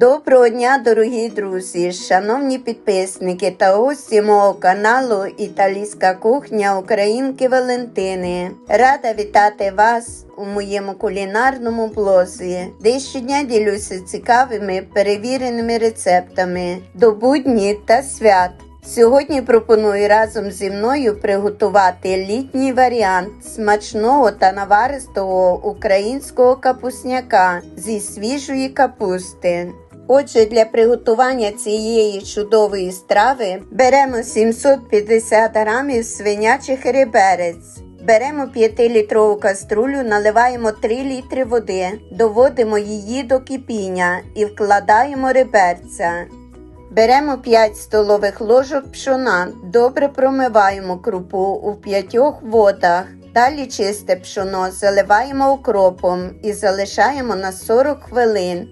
Доброго дня, дорогі друзі, шановні підписники та гості мого каналу Італійська кухня Українки Валентини. Рада вітати вас у моєму кулінарному блозі, де щодня ділюся цікавими перевіреними рецептами до будні та свят. Сьогодні пропоную разом зі мною приготувати літній варіант смачного та наваристого українського капусняка зі свіжої капусти. Отже, для приготування цієї чудової страви беремо 750 грамів свинячих реберець. Беремо 5-літрову каструлю, наливаємо 3 літри води, доводимо її до кипіння і вкладаємо реберця. Беремо 5 столових ложок пшона, добре промиваємо крупу у 5 водах. Далі чисте пшоно заливаємо окропом і залишаємо на 40 хвилин.